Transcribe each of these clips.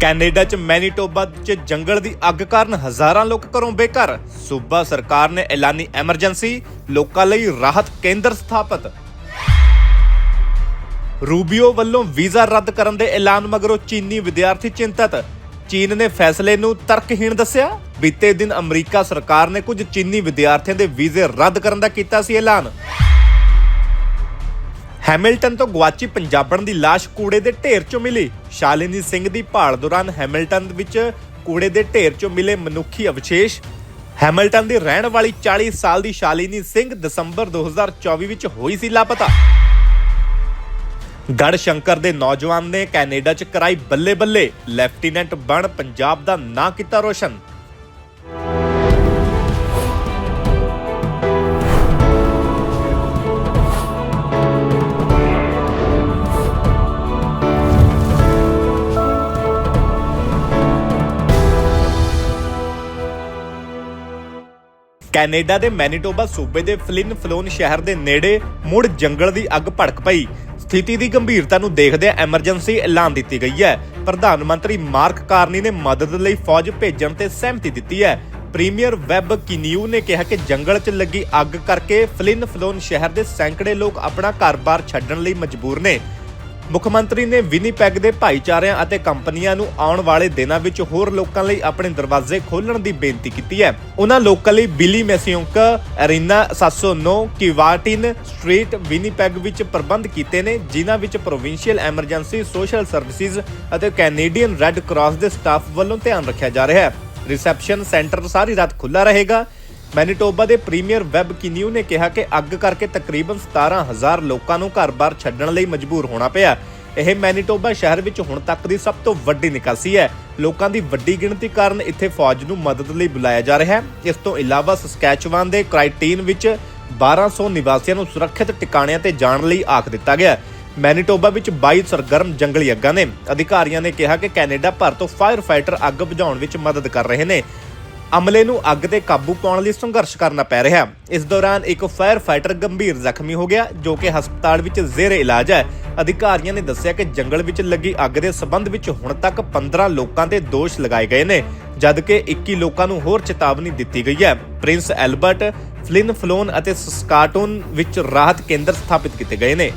Canada 'ਚ Manitoba 'ਚ ਜੰਗਲ ਦੀ ਅੱਗ ਕਾਰਨ ਹਜ਼ਾਰਾਂ ਲੋਕ ਘਰੋਂ ਬੇਘਰ। ਸੂਬਾ ਸਰਕਾਰ ਨੇ ਐਲਾਨੀ ਐਮਰਜੈਂਸੀ, ਲੋਕਾਂ ਲਈ ਰਾਹਤ ਕੇਂਦਰ ਸਥਾਪਿਤ। ਰੂਬੀਓ ਵੱਲੋਂ ਵੀਜ਼ਾ ਰੱਦ ਕਰਨ ਦੇ ਐਲਾਨ ਮਗਰੋਂ ਚੀਨੀ ਵਿਦਿਆਰਥੀ ਚਿੰਤਤ। ਚੀਨ ਨੇ ਫੈਸਲੇ ਨੂੰ ਤਰਕਹੀਣ ਦੱਸਿਆ। ਬੀਤੇ ਦਿਨ ਅਮਰੀਕਾ ਸਰਕਾਰ ਨੇ ਕੁਝ ਚੀਨੀ ਵਿਦਿਆਰਥੀਆਂ ਦੇ ਵੀਜ਼ੇ ਰੱਦ ਕਰਨ ਦਾ ਕੀਤਾ ਸੀ ਐਲਾਨ। ਹੈਮਿਲਟਨ ਤੋਂ ਗਵਾਚੀ ਪੰਜਾਬਣ ਦੀ ਲਾਸ਼ ਕੂੜੇ ਦੇ ਢੇਰ 'ਚੋਂ ਮਿਲੀ। ਸ਼ਾਲਿਨੀ ਸਿੰਘ ਦੀ ਭਾਲ ਦੌਰਾਨ ਹੈਮਿਲਟਨ ਵਿੱਚ ਕੂੜੇ ਦੇ ਢੇਰ 'ਚੋਂ ਮਿਲੇ ਮਨੁੱਖੀ ਅਵਸ਼ੇਸ਼। ਹੈਮਿਲਟਨ ਦੀ ਰਹਿਣ ਵਾਲੀ 40 ਸਾਲ ਦੀ ਸ਼ਾਲਿਨੀ ਸਿੰਘ ਦਸੰਬਰ 2024 ਵਿੱਚ ਹੋਈ ਸੀ ਲਾਪਤਾ। ਗੜ ਸ਼ੰਕਰ ਦੇ ਨੌਜਵਾਨ ਨੇ ਕੈਨੇਡਾ 'ਚ ਕਰਾਈ ਬੱਲੇ ਬੱਲੇ ਲੈਫਟੀਨੈਂਟ ਬਣ ਪੰਜਾਬ ਦਾ ਨਾਂ ਕੀਤਾ ਰੋਸ਼ਨ। ਕੈਨੇਡਾ ਦੇ ਮੈਨੀਟੋਬਾ ਸੂਬੇ ਦੇ ਫਲਿਨ ਫਲੋਨ ਸ਼ਹਿਰ ਦੇ ਨੇੜੇ ਮੁੜ ਜੰਗਲ ਦੀ ਅੱਗ ਭੜਕ ਪਈ। ਸਥਿਤੀ ਦੀ ਗੰਭੀਰਤਾ ਨੂੰ ਦੇਖਦਿਆਂ ਐਮਰਜੈਂਸੀ ਐਲਾਨ ਦਿੱਤੀ ਗਈ ਹੈ। ਪ੍ਰਧਾਨ ਮੰਤਰੀ ਮਾਰਕ ਕਾਰਨੀ ਨੇ ਮਦਦ ਲਈ ਫੌਜ ਭੇਜਣ ਤੇ ਸਹਿਮਤੀ ਦਿੱਤੀ ਹੈ। ਪ੍ਰੀਮੀਅਰ ਵੈਬ ਕਿਨਿਊ ਨੇ ਕਿਹਾ ਕਿ ਜੰਗਲ 'ਚ ਲੱਗੀ ਅੱਗ ਕਰਕੇ ਫਲਿਨ ਫਲੋਨ ਸ਼ਹਿਰ ਦੇ ਸੈਂਕੜੇ ਲੋਕ ਆਪਣਾ ਘਰ-ਬਾਰ ਛੱਡਣ ਲਈ ਮਜਬੂਰ ਨੇ। ਮੁੱਖ ਮੰਤਰੀ ਨੇ ਵਿਨੀਪੈਗ ਦੇ ਭਾਈਚਾਰਿਆਂ ਅਤੇ ਕੰਪਨੀਆਂ ਨੂੰ ਆਉਣ ਵਾਲੇ ਦਿਨਾਂ ਵਿੱਚ ਹੋਰ ਲੋਕਾਂ ਲਈ ਆਪਣੇ ਦਰਵਾਜ਼ੇ ਖੋਲ੍ਹਣ ਦੀ ਬੇਨਤੀ ਕੀਤੀ ਹੈ। ਉਹਨਾਂ ਲੋਕਾਂ ਲਈ Billy Mosienko arena 709 Keewatin street Winnipeg ਵਿੱਚ ਪ੍ਰਬੰਧ ਕੀਤੇ ਨੇ, ਜਿਨ੍ਹਾਂ ਵਿੱਚ ਪ੍ਰੋਵਿੰਸ਼ੀਅਲ ਐਮਰਜੈਂਸੀ, ਸੋਸ਼ਲ ਸਰਵਿਸਿਜ਼ ਅਤੇ ਕੈਨੇਡੀਅਨ ਰੈੱਡ ਕਰਾਸ ਦੇ ਸਟਾਫ ਵੱਲੋਂ ਧਿਆਨ ਰੱਖਿਆ ਜਾ ਰਿਹਾ ਹੈ। ਰਿਸੈਪਸ਼ਨ ਸੈਂਟਰ ਸਾਰੀ ਰਾਤ ਖੁੱਲਾ ਰਹੇਗਾ ਮੈਨੀਟੋਬਾ ਦੇ ਪ੍ਰੀਮੀਅਰ ਵੈਬ ਕਿਨਿਊ ਨੇ ਕਿਹਾ ਕਿ ਅੱਗ ਕਰਕੇ ਤਕਰੀਬਨ 17000 ਲੋਕਾਂ ਨੂੰ ਘਰ-ਬਾਰ ਛੱਡਣ ਲਈ ਮਜਬੂਰ ਹੋਣਾ ਪਿਆ। ਇਹ ਮੈਨੀਟੋਬਾ ਸ਼ਹਿਰ ਵਿੱਚ ਹੁਣ ਤੱਕ ਦੀ ਸਭ ਤੋਂ ਵੱਡੀ ਨਿਕਾਸੀ ਹੈ। ਲੋਕਾਂ ਦੀ ਵੱਡੀ ਗਿਣਤੀ ਕਾਰਨ ਇੱਥੇ ਫੌਜ ਨੂੰ ਮਦਦ ਲਈ ਬੁਲਾਇਆ ਜਾ ਰਿਹਾ ਹੈ। ਇਸ ਤੋਂ ਇਲਾਵਾ ਸਸਕੈਚਵਾਨ ਦੇ ਕ੍ਰਾਈਟੀਨ ਵਿੱਚ 1200 ਨਿਵਾਸੀਆਂ ਨੂੰ ਸੁਰੱਖਿਅਤ ਟਿਕਾਣਿਆਂ ਤੇ ਜਾਣ ਲਈ ਆਖ ਦਿੱਤਾ ਗਿਆ ਮੈਨੀਟੋਬਾ ਵਿੱਚ 22 ਸਰਗਰਮ ਜੰਗਲੀ ਅੱਗਾਂ ਨੇ ਅਧਿਕਾਰੀਆਂ ਨੇ ਕਿਹਾ ਕਿ ਕੈਨੇਡਾ ਭਰ ਤੋਂ ਫਾਇਰ ਫਾਈਟਰ ਅੱਗ ਬੁਝਾਉਣ ਵਿੱਚ ਮਦਦ ਕਰ ਰਹੇ ਨੇ। ਅਮਲੇ ਨੂੰ ਅੱਗ ਤੇ ਕਾਬੂ ਪਾਉਣ ਲਈ ਸੰਘਰਸ਼ ਕਰਨਾ ਪੈ ਰਿਹਾ। ਇਸ ਦੌਰਾਨ ਇੱਕ ਫਾਇਰ ਫਾਈਟਰ ਗੰਭੀਰ ਜ਼ਖਮੀ ਹੋ ਗਿਆ, ਜੋ ਕਿ ਹਸਪਤਾਲ ਵਿੱਚ ਜ਼ੇਰੇ ਇਲਾਜ ਹੈ। ਅਧਿਕਾਰੀਆਂ ਨੇ ਦੱਸਿਆ ਕਿ ਜੰਗਲ ਵਿੱਚ ਲੱਗੀ ਅੱਗ ਦੇ ਸਬੰਧ ਵਿੱਚ ਹੁਣ ਤੱਕ 15 ਲੋਕਾਂ ਤੇ ਦੋਸ਼ ਲਗਾਏ ਗਏ ਨੇ, ਜਦਕਿ 21 ਲੋਕਾਂ ਨੂੰ ਹੋਰ ਚੇਤਾਵਨੀ ਦਿੱਤੀ ਗਈ ਹੈ। ਪ੍ਰਿੰਸ ਐਲਬਰਟ, ਫਲਿਨ ਫਲੋਨ ਅਤੇ ਸਸਕਾਟੂਨ ਵਿੱਚ ਰਾਹਤ ਕੇਂਦਰ ਸਥਾਪਿਤ ਕੀਤੇ ਗਏ ਨੇ।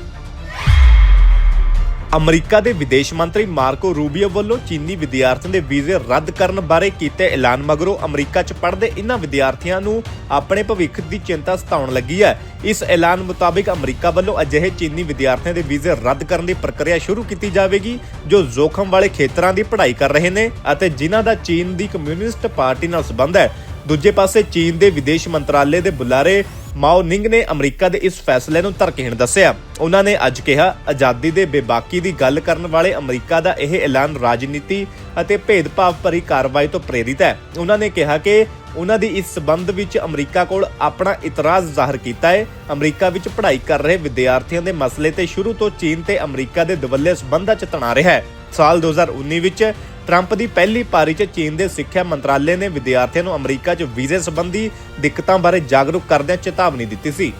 ਅਮਰੀਕਾ ਦੇ ਵਿਦੇਸ਼ ਮੰਤਰੀ ਮਾਰਕੋ ਰੂਬੀਓ ਵੱਲੋਂ ਚੀਨੀ ਵਿਦਿਆਰਥੀਆਂ ਦੇ ਵੀਜ਼ੇ ਰੱਦ ਕਰਨ ਬਾਰੇ ਕੀਤੇ ਐਲਾਨ ਮਗਰੋਂ ਅਮਰੀਕਾ 'ਚ ਪੜ੍ਹਦੇ ਇਹਨਾਂ ਵਿਦਿਆਰਥੀਆਂ ਨੂੰ ਆਪਣੇ ਭਵਿੱਖ ਦੀ ਚਿੰਤਾ ਸਤਾਉਣ ਲੱਗੀ ਹੈ। ਇਸ ਐਲਾਨ ਮੁਤਾਬਿਕ ਅਮਰੀਕਾ ਵੱਲੋਂ ਅਜਿਹੇ ਚੀਨੀ ਵਿਦਿਆਰਥੀਆਂ ਦੇ ਵੀਜ਼ੇ ਰੱਦ ਕਰਨ ਦੀ ਪ੍ਰਕਿਰਿਆ ਸ਼ੁਰੂ ਕੀਤੀ ਜਾਵੇਗੀ, ਜੋ ਜ਼ੋਖਮ ਵਾਲੇ ਖੇਤਰਾਂ ਦੀ ਪੜ੍ਹਾਈ ਕਰ ਰਹੇ ਨੇ ਅਤੇ ਜਿਨ੍ਹਾਂ ਦਾ ਚੀਨ ਦੀ ਕਮਿਊਨਿਸਟ ਪਾਰਟੀ ਨਾਲ ਸੰਬੰਧ ਹੈ। ਦੂਜੇ ਪਾਸੇ, ਚੀਨ ਦੇ ਵਿਦੇਸ਼ ਮੰਤਰਾਲੇ ਦੇ ਬੁਲਾਰੇ ਮਾਓ ਨਿੰਗ ਨੇ ਅਮਰੀਕਾ ਦੇ ਇਸ ਫੈਸਲੇ ਨੂੰ ਤਰਕਹੀਣ ਦੱਸਿਆ। ਉਹਨਾਂ ਨੇ ਅੱਜ ਕਿਹਾ, ਆਜ਼ਾਦੀ ਦੇ ਬੇਬਾਕੀ ਦੀ ਗੱਲ ਕਰਨ ਵਾਲੇ ਅਮਰੀਕਾ ਦਾ ਇਹ ਐਲਾਨ ਰਾਜਨੀਤੀ ਅਤੇ ਭੇਦਭਾਵ ਭਰੀ ਕਾਰਵਾਈ ਤੋਂ ਪ੍ਰੇਰਿਤ ਹੈ। ਉਹਨਾਂ ਨੇ ਕਿਹਾ ਕਿ ਉਹਨਾਂ ਦੀ ਇਸ ਸਬੰਧ ਵਿੱਚ ਅਮਰੀਕਾ ਕੋਲ ਆਪਣਾ ਇਤਰਾਜ਼ ਜ਼ਾਹਰ ਕੀਤਾ ਹੈ। ਅਮਰੀਕਾ ਵਿੱਚ ਪੜ੍ਹਾਈ ਕਰ ਰਹੇ ਵਿਦਿਆਰਥੀਆਂ ਦੇ ਮਸਲੇ ਤੇ ਸ਼ੁਰੂ ਤੋਂ ਚੀਨ ਤੇ ਅਮਰੀਕਾ ਦੇ ਦਵੱਲੇ ਸਬੰਧਾਂ 'ਚ ਤਣਾ ਰਿਹਾ ਹੈ। ਸਾਲ 2019 ਵਿੱਚ ਟਰੰਪ ਦੀ ਪਹਿਲੀ ਪਾਰੀ 'ਚ ਚੀਨ ਦੇ ਸਿੱਖਿਆ ਮੰਤਰਾਲੇ ਨੇ ਵਿਦਿਆਰਥੀਆਂ ਨੂੰ ਅਮਰੀਕਾ 'ਚ ਵੀਜ਼ੇ ਸੰਬੰਧੀ ਦਿੱਕਤਾਂ ਬਾਰੇ ਜਾਗਰੂਕ ਕਰਦਿਆਂ ਚੇਤਾਵਨੀ ਦਿੱਤੀ ਸੀ।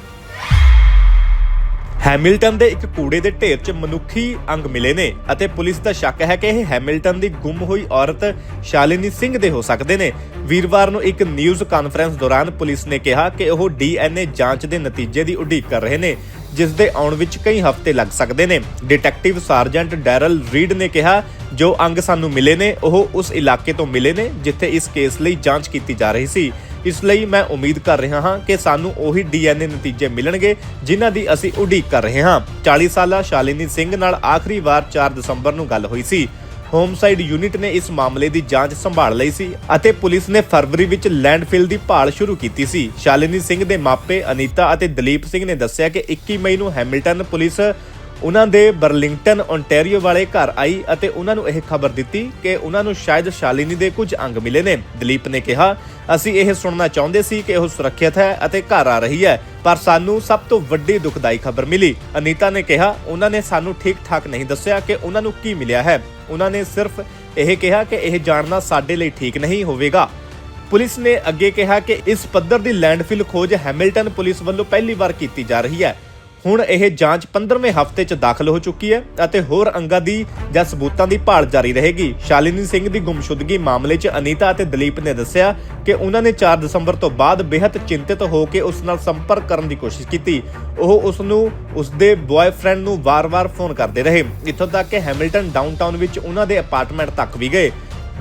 ਹੈਮਿਲਟਨ ਦੇ ਇੱਕ ਕੂੜੇ ਦੇ ਢੇਰ 'ਚ ਮਨੁੱਖੀ ਅੰਗ ਮਿਲੇ ਨੇ ਅਤੇ ਪੁਲਿਸ ਦਾ ਸ਼ੱਕ ਹੈ ਕਿ ਇਹ ਹੈਮਿਲਟਨ ਦੀ ਗੁੰਮ ਹੋਈ ਔਰਤ ਸ਼ਾਲਿਨੀ ਸਿੰਘ ਦੇ ਹੋ ਸਕਦੇ ਨੇ। ਵੀਰਵਾਰ ਨੂੰ ਇੱਕ ਨਿਊਜ਼ ਕਾਨਫਰੰਸ ਦੌਰਾਨ ਪੁਲਿਸ ਨੇ ਕਿਹਾ ਕਿ ਉਹ ਡੀਐਨਏ ਜਾਂਚ ਦੇ ਨਤੀਜੇ ਦੀ ਉਡੀਕ ਕਰ ਰਹੇ ਨੇ। ਜਿਸ ਦੇ ਆਉਣ ਵਿੱਚ ਕਈ ਹਫ਼ਤੇ ਲੱਗ ਸਕਦੇ ਨੇ। ਡਿਟੈਕਟਿਵ ਸਾਰਜੈਂਟ ਡੈਰਲ ਰੀਡ ਨੇ ਕਿਹਾ, ਜੋ ਅੰਗ ਸਾਨੂੰ ਮਿਲੇ ਨੇ, ਉਹ ਉਸ ਇਲਾਕੇ ਤੋਂ ਮਿਲੇ ਨੇ, ਜਿੱਥੇ ਇਸ ਕੇਸ ਲਈ ਜਾਂਚ ਕੀਤੀ ਜਾ ਰਹੀ ਸੀ। ਇਸ ਲਈ ਮੈਂ ਉਮੀਦ ਕਰ ਰਿਹਾ ਹਾਂ ਕਿ ਸਾਨੂੰ ਉਹੀ ਡੀਐਨਏ ਨਤੀਜੇ ਮਿਲਣਗੇ, ਜਿਨ੍ਹਾਂ ਦੀ ਅਸੀਂ ਉਡੀਕ ਕਰ ਰਹੇ ਹਾਂ। 40 ਸਾਲਾ ਸ਼ਾਲਿਨੀ ਸਿੰਘ ਨਾਲ ਆਖਰੀ ਵਾਰ 4 ਦਸੰਬਰ ਨੂੰ ਗੱਲ ਹੋਈ ਸੀ। ਹੋਮਸਾਈਡ ਯੂਨਿਟ ਨੇ ਇਸ ਮਾਮਲੇ ਦੀ ਜਾਂਚ ਸੰਭਾਲ ਲਈ ਸੀ ਅਤੇ ਪੁਲਿਸ ਨੇ ਫਰਵਰੀ ਵਿੱਚ ਲੈਂਡਫਿਲ ਦੀ ਭਾਲ ਸ਼ੁਰੂ ਕੀਤੀ ਸੀ। ਸ਼ਾਲਿਨੀ ਸਿੰਘ ਦੇ ਮਾਪੇ ਅਨੀਤਾ ਅਤੇ ਦਲੀਪ ਸਿੰਘ ਨੇ ਦੱਸਿਆ ਕਿ 21 ਮਈ ਨੂੰ ਹੈਮਿਲਟਨ ਪੁਲਿਸ ਉਹਨਾਂ ਦੇ ਬਰਲਿੰਗਟਨ ਓਨਟਾਰੀਓ ਵਾਲੇ ਘਰ ਆਈ ਅਤੇ ਉਹਨਾਂ ਨੂੰ ਇਹ ਖਬਰ ਦਿੱਤੀ ਕਿ ਉਹਨਾਂ ਨੂੰ ਸ਼ਾਇਦ ਸ਼ਾਲਿਨੀ ਦੇ ਕੁਝ ਅੰਗ ਮਿਲੇ ਨੇ। ਦਲੀਪ ਨੇ ਕਿਹਾ, ਅਸੀਂ ਇਹ ਸੁਣਨਾ ਚਾਹੁੰਦੇ ਸੀ ਕਿ ਉਹ ਸੁਰੱਖਿਅਤ ਹੈ ਅਤੇ ਘਰ ਆ ਰਹੀ ਹੈ, ਪਰ ਸਾਨੂੰ ਸਭ ਤੋਂ ਵੱਡੀ ਦੁਖਦਾਈ ਖਬਰ ਮਿਲੀ। ਅਨੀਤਾ ਨੇ ਕਿਹਾ, ਉਹਨਾਂ ਨੇ ਸਾਨੂੰ ਠੀਕ-ਠਾਕ ਨਹੀਂ ਦੱਸਿਆ ਕਿ ਉਹਨਾਂ ਨੂੰ ਕੀ ਮਿਲਿਆ ਹੈ। ਉਹਨਾਂ ਨੇ ਸਿਰਫ ਇਹ ਕਿਹਾ ਕਿ ਇਹ ਜਾਣਨਾ ਸਾਡੇ ਲਈ ਠੀਕ ਨਹੀਂ ਹੋਵੇਗਾ। ਪੁਲਿਸ ਨੇ ਅੱਗੇ ਕਿਹਾ ਕਿ ਇਸ ਪੱਧਰ ਦੀ ਲੈਂਡਫਿਲ ਖੋਜ ਹੈਮਿਲਟਨ ਪੁਲਿਸ ਵੱਲੋਂ ਪਹਿਲੀ ਵਾਰ ਕੀਤੀ ਜਾ ਰਹੀ ਹੈ। ਹੁਣ ਇਹ ਜਾਂਚ 15ਵੇਂ ਹਫ਼ਤੇ 'ਚ ਦਾਖਲ ਹੋ ਚੁੱਕੀ ਹੈ ਅਤੇ ਹੋਰ ਅੰਗਾਂ ਦੀ ਜਾਂ ਸਬੂਤਾਂ ਦੀ ਭਾਲ ਜਾਰੀ ਰਹੇਗੀ। ਸ਼ਾਲਿਨੀ ਸਿੰਘ ਦੀ ਗੁੰਮਸ਼ੁਦਗੀ ਮਾਮਲੇ 'ਚ ਅਨੀਤਾ ਅਤੇ ਦਲੀਪ ਨੇ ਦੱਸਿਆ ਕਿ ਉਹਨਾਂ ਨੇ 4 ਦਸੰਬਰ ਤੋਂ ਬਾਅਦ ਬੇहद ਚਿੰਤਿਤ ਹੋ ਕੇ ਉਸ ਨਾਲ ਸੰਪਰਕ ਕਰਨ ਦੀ ਕੋਸ਼ਿਸ਼ ਕੀਤੀ। ਉਹ ਉਸ ਨੂੰ, ਉਸ ਦੇ ਬॉयਫ੍ਰੈਂਡ ਨੂੰ ਵਾਰ-ਵਾਰ ਫੋਨ ਕਰਦੇ ਰਹੇ। ਇੱਥੋਂ ਤੱਕ ਕਿ ਹੈਮਿਲਟਨ ਡਾਊਨਟਾਊਨ ਵਿੱਚ ਉਹਨਾਂ ਦੇ ਅਪਾਰਟਮੈਂਟ ਤੱਕ ਵੀ ਗਏ।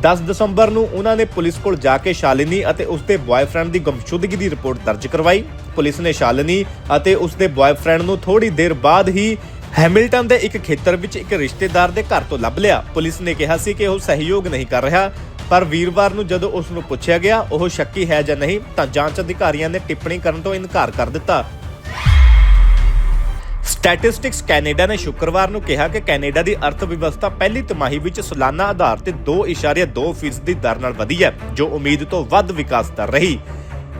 10 ਦਸੰਬਰ ਨੂੰ ਉਹਨਾਂ ਨੇ ਪੁਲਿਸ ਕੋਲ ਜਾ ਕੇ ਸ਼ਾਲਿਨੀ ਅਤੇ ਉਸਦੇ ਬॉयਫ੍ਰੈਂਡ ਦੀ ਗੁੰਮਸ਼ੁਦਗੀ ਦੀ ਰਿਪੋਰਟ ਦਰਜ ਕਰਵਾਈ। ਪੁਲਿਸ ਨੇ ਸ਼ਾਲਿਨੀ ਅਤੇ ਉਸਦੇ ਬॉयਫ੍ਰੈਂਡ ਨੂੰ ਥੋੜੀ ਦੇਰ ਬਾਅਦ ਹੀ ਹੈਮਿਲਟਨ ਦੇ ਇੱਕ ਖੇਤਰ ਵਿੱਚ ਇੱਕ ਰਿਸ਼ਤੇਦਾਰ ਦੇ ਘਰ ਤੋਂ ਲੱਭ ਲਿਆ। ਪੁਲਿਸ ਨੇ ਕਿਹਾ ਸੀ ਕਿ ਉਹ ਸਹਿਯੋਗ ਨਹੀਂ ਕਰ ਰਿਹਾ, ਪਰ ਵੀਰਵਾਰ ਨੂੰ ਜਦੋਂ ਉਸ ਨੂੰ ਪੁੱਛਿਆ ਗਿਆ, ਉਹ ਸ਼ੱਕੀ ਹੈ ਜਾਂ ਨਹੀਂ? ਤਾਂ ਜਾਂਚ ਅਧਿਕਾਰੀਆਂ ਨੇ ਟਿੱਪਣੀ ਕਰਨ ਤੋਂ ਇਨਕਾਰ ਕਰ ਦਿੱਤਾ। ਸਟੈਟਿਸਟਿਕਸ ਕੈਨੇਡਾ ਨੇ ਸ਼ੁੱਕਰਵਾਰ ਨੂੰ ਕਿਹਾ ਕਿ ਕੈਨੇਡਾ ਦੀ ਅਰਥ ਵਿਵਸਥਾ ਪਹਿਲੀ ਤਿਮਾਹੀ ਵਿੱਚ ਸਾਲਾਨਾ ਆਧਾਰ ਤੇ 2.2% ਦੀ ਦਰ ਨਾਲ ਵਧੀ ਹੈ, ਜੋ ਉਮੀਦ ਤੋਂ ਵੱਧ ਵਿਕਾਸ ਦਰ ਰਹੀ।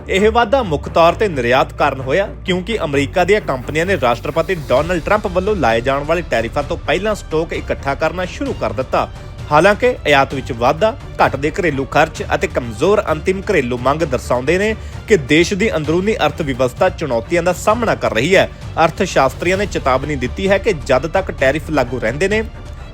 ਇਹ ਵਾਧਾ ਮੁੱਖ ਤੌਰ ਤੇ ਨਿਰਯਾਤ ਕਾਰਨ ਹੋਇਆ, ਕਿਉਂਕਿ ਅਮਰੀਕਾ ਦੀਆਂ ਕੰਪਨੀਆਂ ਨੇ ਰਾਸ਼ਟਰਪਤੀ ਡੋਨਲਡ ਟਰੰਪ ਵੱਲੋਂ ਲਾਏ ਜਾਣ ਵਾਲੇ ਟੈਰਿਫਾਂ ਤੋਂ ਪਹਿਲਾਂ ਸਟਾਕ ਇਕੱਠਾ ਕਰਨਾ ਸ਼ੁਰੂ ਕਰ ਦਿੱਤਾ। ਹਾਲਾਂਕਿ, ਆਯਾਤ ਵਿੱਚ ਵਾਧਾ ਘਟਦੇ ਘਰੇਲੂ ਖਰਚ ਅਤੇ ਕਮਜ਼ੋਰ ਅੰਤਿਮ ਘਰੇਲੂ ਮੰਗ ਦਰਸਾਉਂਦੇ ਨੇ ਕਿ ਦੇਸ਼ ਦੀ ਅੰਦਰੂਨੀ ਅਰਥ ਵਿਵਸਥਾ ਚੁਣੌਤੀਆਂ ਦਾ ਸਾਹਮਣਾ ਕਰ ਰਹੀ ਹੈ। ਅਰਥ ਸ਼ਾਸਤਰੀਆਂ ਨੇ ਚੇਤਾਵਨੀ ਦਿੱਤੀ ਹੈ ਕਿ ਜਦ ਤੱਕ ਟੈਰਿਫ ਲਾਗੂ ਰਹਿੰਦੇ ਨੇ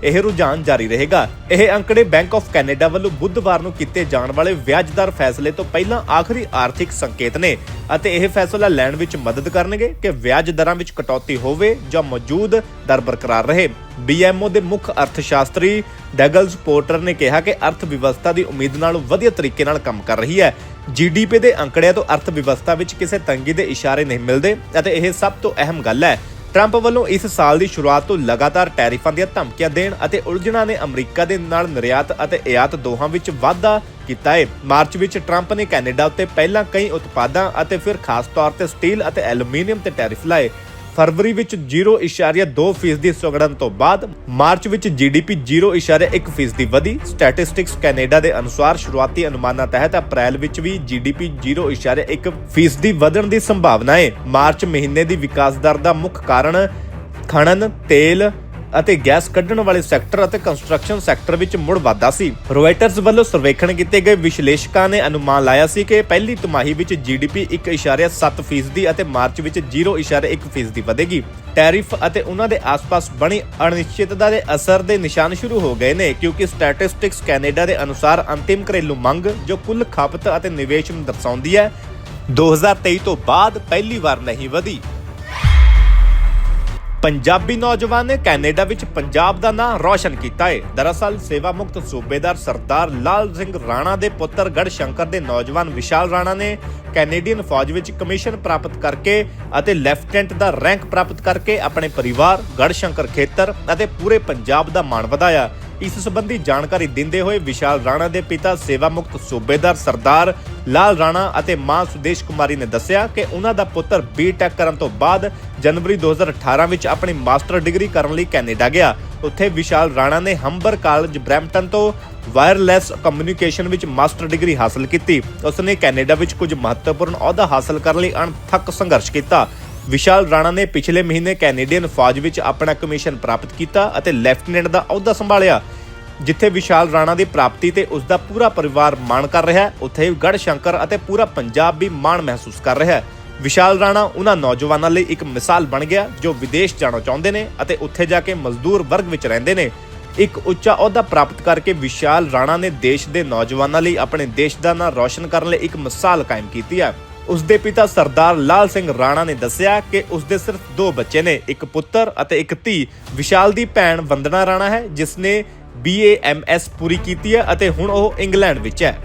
ਇਹ ਰੁਝਾਨ ਜਾਰੀ ਰਹੇਗਾ। ਇਹ ਅੰਕੜੇ ਬੈਂਕ ਆਫ ਕੈਨੇਡਾ ਵੱਲੋਂ ਬੁੱਧਵਾਰ ਨੂੰ ਕੀਤੇ ਜਾਣ ਵਾਲੇ ਵਿਆਜ ਫੈਸਲੇ ਤੋਂ ਪਹਿਲਾਂ ਆਖਰੀ ਆਰਥਿਕ ਸੰਕੇਤ ਨੇ ਅਤੇ ਇਹ ਫੈਸਲਾ ਲੈਣ ਵਿੱਚ ਮਦਦ ਕਰਨਗੇ ਕਿ ਵਿਆਜ ਦਰਾਂ ਵਿੱਚ ਕਟੌਤੀ ਹੋਵੇ ਜਾਂ ਮੌਜੂਦ ਦਰ ਬਰਕਰਾਰ ਰਹੇ। ਬੀਐਮਓ ਦੇ ਮੁੱਖ ਅਰਥਸ਼ਾਸਤਰੀ ਡੈਗਲਸ ਪੋਰਟਰ ਨੇ ਕਿਹਾ ਕਿ ਅਰਥ ਵਿਵਸਥਾ ਦੀ ਉਮੀਦ ਨਾਲੋਂ ਵਧੀਆ ਤਰੀਕੇ ਨਾਲ ਕੰਮ ਕਰ ਰਹੀ ਹੈ। ਜੀਡੀਪੀ ਦੇ ਅੰਕੜਿਆਂ ਤੋਂ ਅਰਥ ਵਿਵਸਥਾ ਵਿੱਚ ਕਿਸੇ ਤੰਗੀ ਦੇ ਇਸ਼ਾਰੇ ਨਹੀਂ ਮਿਲਦੇ ਅਤੇ ਇਹ ਸਭ ਤੋਂ ਅਹਿਮ ਗੱਲ ਹੈ। ਟਰੰਪ ਵੱਲੋਂ ਇਸ ਸਾਲ ਦੀ ਸ਼ੁਰੂਆਤ ਤੋਂ ਲਗਾਤਾਰ ਟੈਰਿਫਾਂ ਦੀਆਂ ਧਮਕੀਆਂ ਦੇਣ ਅਤੇ ਉਲਝਣਾਂ ਨੇ ਅਮਰੀਕਾ ਦੇ ਨਾਲ ਨਿਰਯਾਤ ਅਤੇ ਆਯਾਤ ਦੋਹਾਂ ਵਿੱਚ ਵਾਧਾ ਕੀਤਾ ਹੈ ਮਾਰਚ ਵਿੱਚ ਟਰੰਪ ਨੇ ਕੈਨੇਡਾ ਉੱਤੇ ਪਹਿਲਾਂ ਕਈ ਉਤਪਾਦਾਂ ਅਤੇ ਫਿਰ ਖਾਸ ਤੌਰ ਤੇ ਸਟੀਲ ਅਤੇ ਐਲੂਮੀਨੀਅਮ ਤੇ ਟੈਰਿਫ ਲਾਏ। ਫਰਵਰੀ ਵਿੱਚ 0.2% ਦੀ ਸੁਗੜਨ ਤੋਂ ਬਾਅਦ ਮਾਰਚ ਵਿੱਚ ਜੀਡੀਪੀ 0.1% ਵਧੀ। ਸਟੈਟਿਸਟਿਕਸ ਕੈਨੇਡਾ ਦੇ ਅਨੁਸਾਰ ਸ਼ੁਰੂਆਤੀ ਅਨੁਮਾਨਾਂ ਤਹਿਤ ਅਪ੍ਰੈਲ ਵਿੱਚ ਵੀ ਜੀਡੀਪੀ 0.1% ਦੀ ਵਧਣ ਦੀ ਸੰਭਾਵਨਾ ਹੈ ਮਾਰਚ ਮਹੀਨੇ ਦੀ ਵਿਕਾਸ ਦਰ ਦਾ ਮੁੱਖ ਕਾਰਨ ਖਣਨ, ਤੇਲ ਅਤੇ ਗੈਸ ਕੱਢਣ ਵਾਲੇ ਸੈਕਟਰ ਅਤੇ ਕੰਸਟਰਕਸ਼ਨ ਸੈਕਟਰ ਵਿੱਚ ਮੁੜ ਵਾਧਾ ਸੀ। ਰੋਇਟਰਸ ਵੱਲੋਂ ਸਰਵੇਖਣ ਕੀਤੇ ਗਏ ਵਿਸ਼ਲੇਸ਼ਕਾਂ ਨੇ ਅਨੁਮਾਨ ਲਾਇਆ ਸੀ ਕਿ ਪਹਿਲੀ ਤਿਮਾਹੀ ਵਿੱਚ ਜੀਡੀਪੀ 1.7% ਅਤੇ ਮਾਰਚ ਵਿੱਚ 0.1% ਵਧੇਗੀ। ਟੈਰਿਫ ਅਤੇ ਉਹਨਾਂ ਦੇ ਆਸ-ਪਾਸ ਬਣੀ ਅਨਿਸ਼ਚਿਤਤਾ ਦੇ ਅਸਰ ਦੇ ਨਿਸ਼ਾਨ ਸ਼ੁਰੂ ਹੋ ਗਏ ਨੇ, ਕਿਉਂਕਿ ਸਟੈਟਿਸਟਿਕਸ ਕੈਨੇਡਾ ਦੇ ਅਨੁਸਾਰ ਅੰਤਿਮ ਘਰੇਲੂ ਮੰਗ ਜੋ ਕੁੱਲ ਖਪਤ ਅਤੇ ਨਿਵੇਸ਼ ਨੂੰ ਦਰਸਾਉਂਦੀ ਹੈ 2023 ਤੋਂ ਬਾਅਦ ਪਹਿਲੀ ਵਾਰ ਨਹੀਂ ਵਧੀ। ਪੰਜਾਬੀ ਨੌਜਵਾਨ ਨੇ ਕੈਨੇਡਾ ਵਿੱਚ ਪੰਜਾਬ ਦਾ ਨਾਂ ਰੌਸ਼ਨ ਕੀਤਾ ਹੈ ਦਰਅਸਲ ਸੇਵਾ ਮੁਕਤ ਸੂਬੇਦਾਰ ਸਰਦਾਰ ਲਾਲ ਸਿੰਘ ਰਾਣਾ ਦੇ ਪੁੱਤਰ ਗੜ ਸ਼ੰਕਰ ਦੇ ਨੌਜਵਾਨ ਵਿਸ਼ਾਲ ਰਾਣਾ ਨੇ ਕੈਨੇਡੀਅਨ ਫੌਜ ਵਿੱਚ ਕਮਿਸ਼ਨ ਪ੍ਰਾਪਤ ਕਰਕੇ ਅਤੇ ਲੈਫਟੀਨੈਂਟ ਦਾ ਰੈਂਕ ਪ੍ਰਾਪਤ ਕਰਕੇ ਆਪਣੇ ਪਰਿਵਾਰ ਗੜ ਸ਼ੰਕਰ ਖੇਤਰ ਅਤੇ ਪੂਰੇ ਪੰਜਾਬ ਦਾ ਮਾਣ ਵਧਾਇਆ। ਇਸ ਸੰਬੰਧੀ ਜਾਣਕਾਰੀ ਦਿੰਦੇ ਹੋਏ ਵਿਸ਼ਾਲ ਰਾਣਾ ਦੇ ਪਿਤਾ ਸੇਵਾ ਮੁਕਤ ਸੂਬੇਦਾਰ ਸਰਦਾਰ ਲਾਲ ਰਾਣਾ ਅਤੇ ਮਾਂ ਸੁਦੇਸ਼ ਕੁਮਾਰੀ ਨੇ ਦੱਸਿਆ ਕਿ ਉਹਨਾਂ ਦਾ ਪੁੱਤਰ ਬੀਟੈਕ ਕਰਨ ਤੋਂ ਬਾਅਦ ਜਨਵਰੀ 2018 ਵਿੱਚ ਆਪਣੀ ਮਾਸਟਰ ਡਿਗਰੀ ਕਰਨ ਲਈ ਕੈਨੇਡਾ ਗਿਆ। ਉੱਥੇ ਵਿਸ਼ਾਲ ਰਾਣਾ ਨੇ ਹੰਬਰ ਕਾਲਜ ਬ੍ਰੈਂਪਟਨ ਤੋਂ ਵਾਇਰਲੈਸ ਕਮਿਊਨੀਕੇਸ਼ਨ ਵਿੱਚ ਮਾਸਟਰ ਡਿਗਰੀ ਹਾਸਲ ਕੀਤੀ। ਉਸਨੇ ਕੈਨੇਡਾ ਵਿੱਚ ਕੁਝ ਮਹੱਤਵਪੂਰਨ ਅਹੁਦਾ ਹਾਸਲ ਕਰਨ ਲਈ ਅਣਥੱਕ ਸੰਘਰਸ਼ ਕੀਤਾ। ਵਿਸ਼ਾਲ ਰਾਣਾ ਨੇ ਪਿਛਲੇ ਮਹੀਨੇ ਕੈਨੇਡੀਅਨ ਫੌਜ ਵਿੱਚ ਆਪਣਾ ਕਮਿਸ਼ਨ ਪ੍ਰਾਪਤ ਕੀਤਾ ਅਤੇ ਲੈਫਟੀਨੈਂਟ ਦਾ ਅਹੁਦਾ ਸੰਭਾਲਿਆ, ਜਿੱਥੇ ਵਿਸ਼ਾਲ ਰਾਣਾ ਦੀ ਪ੍ਰਾਪਤੀ ਤੇ ਉਸ ਦਾ ਪੂਰਾ ਪਰਿਵਾਰ ਮਾਣ ਕਰ ਰਿਹਾ ਹੈ। ਉੱਥੇ ਗੜ ਸ਼ੰਕਰ ਅਤੇ ਪੂਰਾ ਪੰਜਾਬ ਵੀ ਮਾਣ ਮਹਿਸੂਸ ਕਰ ਰਿਹਾ ਹੈ। ਵਿਸ਼ਾਲ ਰਾਣਾ ਉਹਨਾਂ ਨੌਜਵਾਨਾਂ ਲਈ ਇੱਕ ਮਿਸਾਲ ਬਣ ਗਿਆ, ਜੋ ਵਿਦੇਸ਼ ਜਾਣਾ ਚਾਹੁੰਦੇ ਨੇ ਅਤੇ ਉੱਥੇ ਜਾ ਕੇ ਮਜ਼ਦੂਰ ਵਰਗ ਵਿੱਚ ਰਹਿੰਦੇ ਨੇ। ਇੱਕ ਉੱਚਾ ਅਹੁਦਾ ਪ੍ਰਾਪਤ ਕਰਕੇ ਵਿਸ਼ਾਲ ਰਾਣਾ ਨੇ ਦੇਸ਼ ਦੇ ਨੌਜਵਾਨਾਂ ਲਈ ਆਪਣੇ ਦੇਸ਼ ਦਾ ਨਾਂ ਰੌਸ਼ਨ ਕਰਨ ਲਈ ਇੱਕ ਮਿਸਾਲ ਕਾਇਮ ਕੀਤੀ ਹੈ। ਉਸ ਦੇ ਪਿਤਾ ਸਰਦਾਰ ਲਾਲ ਸਿੰਘ ਰਾਣਾ ਨੇ ਦੱਸਿਆ ਕਿ ਉਸ ਦੇ ਸਿਰਫ ਦੋ ਬੱਚੇ ਨੇ, ਇੱਕ ਪੁੱਤਰ ਅਤੇ ਇੱਕ ਧੀ। ਵਿਸ਼ਾਲ ਦੀ ਭੈਣ ਵੰਦਨਾ ਰਾਣਾ ਹੈ ਜਿਸ ਨੇ BAMS ਪੂਰੀ ਕੀਤੀ ਹੈ ਅਤੇ ਹੁਣ ਉਹ ਇੰਗਲੈਂਡ ਵਿੱਚ ਹੈ।